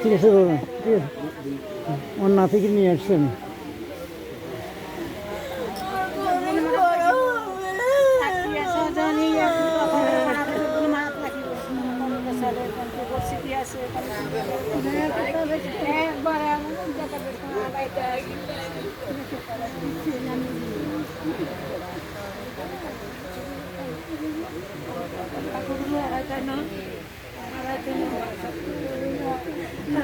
ঠিক আছে বাবা ঠিক আছে আমার নাতিকে নিয়ে আসছেন বাড়ি আয় করে গে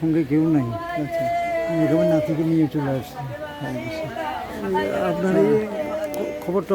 সঙ্গে কেউ নাই। আচ্ছা এরকম নাতিকে নিয়ে চলে আসছি। আপনার এই খবরটা